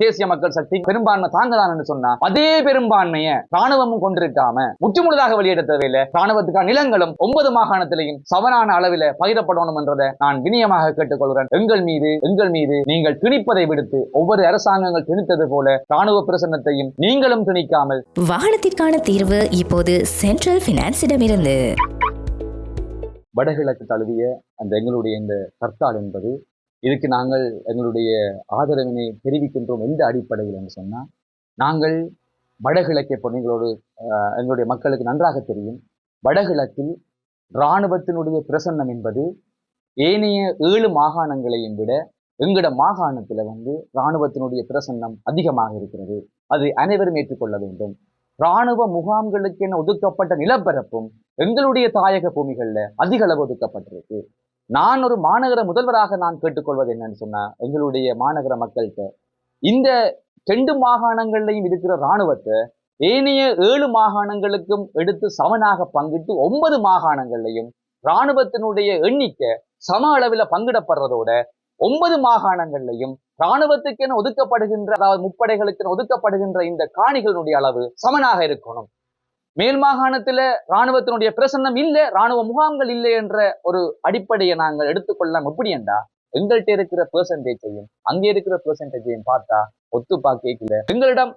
தேசிய மக்கள் சக்தி பெரும்பான்மை தாங்கதான் சொன்னா அதே பெரும்பான்மைய ராணுவமும் கொண்டிருக்காம முற்றுமுழுதாக வெளியிட தேவையில்லை. ராணுவத்துக்கான நிலங்களும் ஒன்பது மாகாணத்திலையும் சமனான அளவில பகிரப்படணும் என்றதை நான் வினியமாக கேட்டுக்கொள்கிறேன். எங்கள் மீது எங்கள் மீது நீங்கள் திணிப்பதை விடுத்து ஒவ்வொரு அரசாங்கங்கள் திணித்தது போல ராணுவ பிரசன்னத்தையும் நீங்களும் திணிக்காமல் வாகனத்திற்கான தீர்வு இப்போது சென்ட்ரல் பினான்ஸிடமிருந்து வடகிழக்கு தழுவிய அந்த எங்களுடைய இந்த ஹர்த்தால் என்பது இதுக்கு நாங்கள் எங்களுடைய ஆதரவினை தெரிவிக்கின்றோம் எந்த அடிப்படையில் என்று சொன்னால் நாங்கள் வடகிழக்கை பொண்ணுங்களோடு எங்களுடைய மக்களுக்கு நன்றாக தெரியும். வடகிழக்கில் இராணுவத்தினுடைய பிரசன்னம் என்பது ஏனைய ஏழு மாகாணங்களையும் விட எங்கட மாகாணத்தில் வந்து இராணுவத்தினுடைய பிரசன்னம் அதிகமாக இருக்கிறது. அது அனைவரும் ஏற்றுக்கொள்ள வேண்டும். இராணுவ முகாம்களுக்கென ஒதுக்கப்பட்ட நிலப்பரப்பும் எங்களுடைய தாயக பூமிகளில் அதிக அளவு ஒதுக்கப்பட்டிருக்கு. நான் ஒரு மாநகர முதல்வராக நான் கேட்டுக்கொள்வது என்னன்னு சொன்னா எங்களுடைய மாநகர மக்கள்கிட்ட இந்த ரெண்டு மாகாணங்கள்லையும் இருக்கிற இராணுவத்தை ஏனைய ஏழு மாகாணங்களுக்கும் எடுத்து சமனாக பங்கிட்டு ஒன்பது மாகாணங்கள்லையும் இராணுவத்தினுடைய எண்ணிக்கை சம அளவில் பங்கிடப்படுறதோட ஒன்பது மாகாணங்கள்லையும் இராணுவத்துக்கென ஒதுக்கப்படுகின்ற அதாவது முப்படைகளுக்கென ஒதுக்கப்படுகின்ற இந்த காணிகளுடைய அளவு சமனாக இருக்கணும். மேல் மாகாணத்துல இராணுவத்தினுடைய பிரசன்னம் இல்ல இராணுவ முகாம்கள் இல்லை என்ற ஒரு அடிப்படையை நாங்கள் எடுத்துக்கொள்ளலாம் எப்படி என்றா எங்கள்கிட்ட இருக்கிற பெர்சன்டேஜையும் அங்கே இருக்கிற பெர்சன்டேஜையும் பார்த்தா ஒத்து பார்க்கல எங்களிடம்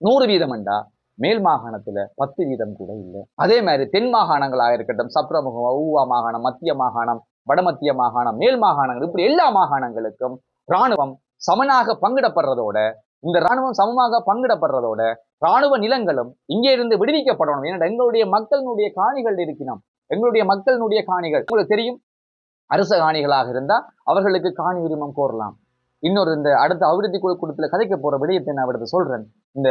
நூறு வீதம் என்றா மேல் மாகாணத்துல பத்து வீதம் கூட இல்லை. அதே மாதிரி தென் மாகாணங்களாக இருக்கட்டும் சப்ரமுகம் ஊவா மாகாணம் மத்திய மாகாணம் வடமத்திய மாகாணம் மேல் மாகாணங்கள் இப்படி எல்லா மாகாணங்களுக்கும் இராணுவம் சமனாக பங்கிடப்படுறதோட இந்த ராணுவம் சமமாக பங்கிடப்படுறதோட ராணுவ நிலங்களும் இங்கே இருந்து விடுவிக்கப்படணும். ஏன்னா எங்களுடைய மக்களினுடைய காணிகள் இருக்கணும் எங்களுடைய மக்களினுடைய காணிகள். உங்களுக்கு தெரியும் அரச காணிகளாக இருந்தா அவர்களுக்கு காணி உரிமம் கோரலாம். இன்னொரு இந்த அடுத்த அபிவிருத்தி குழு கூட்டத்தில் கதைக்க போற விடயத்தை நான் அவருக்கு சொல்றேன். இந்த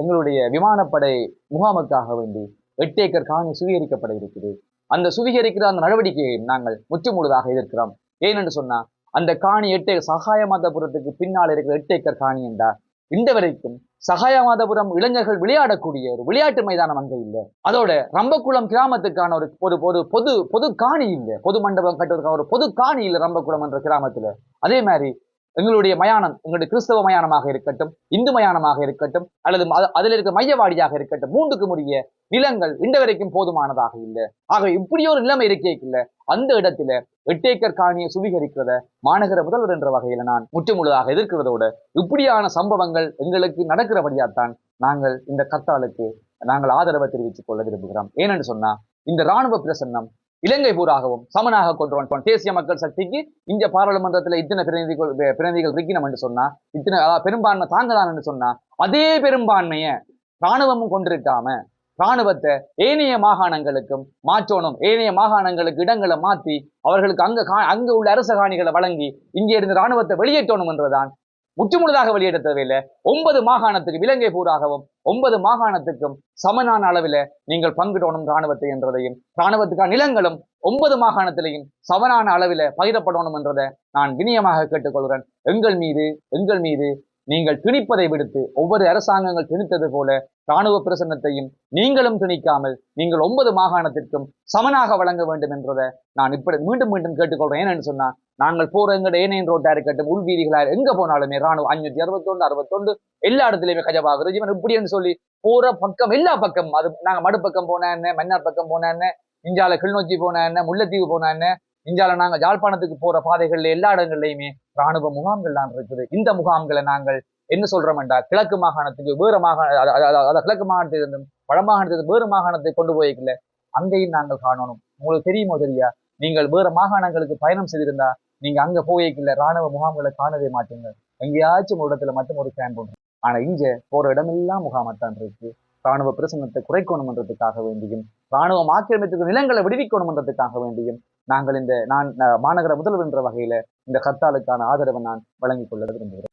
எங்களுடைய விமானப்படை முகாமுக்காக வேண்டி எட்டு ஏக்கர் காணி சுவீகரிக்கப்பட இருக்குது. அந்த சுவீகரிக்கிற அந்த நடவடிக்கையை நாங்கள் முற்றுமுழுதாக எதிர்க்கிறோம். ஏனென்று சொன்னா அந்த காணி எட்டு சகாயமாதபுரத்துக்கு பின்னால் இருக்கிற எட்டு ஏக்கர் காணி என்றா இந்த வரைக்கும் சகாயமாதபுரம் இளைஞர்கள் விளையாடக்கூடிய ஒரு விளையாட்டு மைதானம் அங்கே இல்லை. அதோட ரம்பக்குளம் கிராமத்துக்கான ஒரு பொது பொது பொது பொது காணி இல்லை. பொது மண்டபம் கட்டுவதற்கான ஒரு பொது காணி இல்லை ரம்பக்குளம் என்ற கிராமத்துல. அதே மாதிரி எங்களுடைய மயானம் எங்களுடைய கிறிஸ்தவ மயானமாக இருக்கட்டும் இந்து மயானமாக இருக்கட்டும் அல்லது அதில் இருக்க மையவாடியாக இருக்கட்டும் மூன்றுக்கு முடிய நிலங்கள் இன்று வரைக்கும் போதுமானதாக இல்லை. ஆக இப்படி ஒரு நிலைமை இருக்கே இல்லை. அந்த இடத்துல எட்டேக்கர் காணியை சுவீகரிக்கிறத மாநகர முதல்வர் என்ற வகையில நான் முற்றுமுழுதாக எதிர்க்கிறதோட இப்படியான சம்பவங்கள் எங்களுக்கு நடக்கிறபடியாத்தான் நாங்கள் இந்த கத்தாளுக்கு நாங்கள் ஆதரவை தெரிவித்துக் கொள்ள விரும்புகிறோம். ஏனென்று சொன்னா இந்த ராணுவ பிரசன்னம் இலங்கை பூராகவும் சமனாக கொண்டு தேசிய மக்கள் சக்திக்கு இந்த பாராளுமன்றத்துல இத்தனை பிரதிநிதிகள் பிரதிநிதிகள் இருக்கணும் என்று சொன்னா இத்தனை பெரும்பான்மை தாங்கதான் என்று சொன்னா அதே பெரும்பான்மையை ராணுவமும் கொண்டிருக்காம ராணுவத்தை ஏனைய மாகாணங்களுக்கும் மாற்றணும். ஏனைய மாகாணங்களுக்கு இடங்களை மாத்தி அவர்களுக்கு அங்க கா- அங்க உள்ள அரச காணிகளை வழங்கி இங்கே இருந்து ராணுவத்தை வெளியேற்றணும் என்றுதான் முற்றுமுழுதாக வெளியிட தேவையில்லை. ஒன்பது மாகாணத்துக்கு இலங்கை பூராகவும் ஒன்பது மாகாணத்துக்கும் சமனான அளவில் நீங்கள் பங்கிடணும் ராணுவத்தை என்றதையும் ராணுவத்துக்கான நிலங்களும் ஒன்பது மாகாணத்திலையும் சமனான அளவில் பகிரப்படணும் என்றதை நான் வினியமாக கேட்டுக்கொள்கிறேன். எங்கள் மீது எங்கள் மீது நீங்கள் திணிப்பதை விடுத்து ஒவ்வொரு அரசாங்கங்கள் திணித்தது போல இராணுவ பிரசன்னத்தையும் நீங்களும் திணிக்காமல் நீங்கள் ஒன்பது மாகாணத்திற்கும் சமனாக வழங்க வேண்டும் என்றதை நான் இப்படி மீண்டும் மீண்டும் கேட்டுக்கொள்றேன் ஏன்னு சொன்னா நாங்கள் போற எங்கட ஏனையின் ரோட்டா இருக்கட்டும் உள்வீதிகளா எங்க போனாலுமே ராணுவம் அஞ்சூத்தி அறுபத்தொன்று அறுபத்தொண்டு எல்லா இடத்துலயுமே கஜபாக ஜீவன் இப்படின்னு சொல்லி போற பக்கம் எல்லா பக்கம் அது நாங்க மடுப்பக்கம் போனா என்ன மன்னார் பக்கம் போனா என்ன இந்தியாவில் கிளிநொச்சி போனா என்ன முல்லைத்தீவு போனா என்ன இந்தியாவில் நாங்கள் ஜாழ்ப்பாணத்துக்கு போற பாதைகள்ல எல்லா இடங்கள்லையுமே ராணுவ முகாம்கள் தான் இருக்குது. இந்த முகாம்களை நாங்கள் என்ன சொல்றோம்டா கிழக்கு மாகாணத்துக்கு வேறு மாகாண அதாவது கிழக்கு மாகாணத்திலிருந்தும் வட மாகாணத்துக்கு வேறு மாகாணத்தை கொண்டு போய்க்கல. அங்கேயும் நாங்கள் காணணும். உங்களுக்கு தெரியுமோ தெரியா? நீங்கள் வேறு மாகாணங்களுக்கு பயணம் செய்திருந்தா நீங்க அங்க போய்க்கல. ராணுவ முகாம்களை காணவே மாட்டீங்க. எங்கேயாச்சும் ஒரு இடத்துல மட்டும் ஒரு கேம்ப் ஆனால் ஆனா இங்க போற இடமெல்லாம் முகாமத்தான் இருக்கு. ராணுவ பிரசனத்தை குறைக்கணும்ன்றதுக்காக வேண்டியும் ராணுவம் ஆக்கிரமித்துக்கு நிலங்களை விடுவிக்கணும்ன்றதுக்காக வேண்டியும் நாங்கள் இந்த நான் மாநகர முதல்வர் என்ற வகையில இந்த கத்தாலுக்கான ஆதரவை நான் வழங்கிக் கொள்ள விரும்புகிறேன்.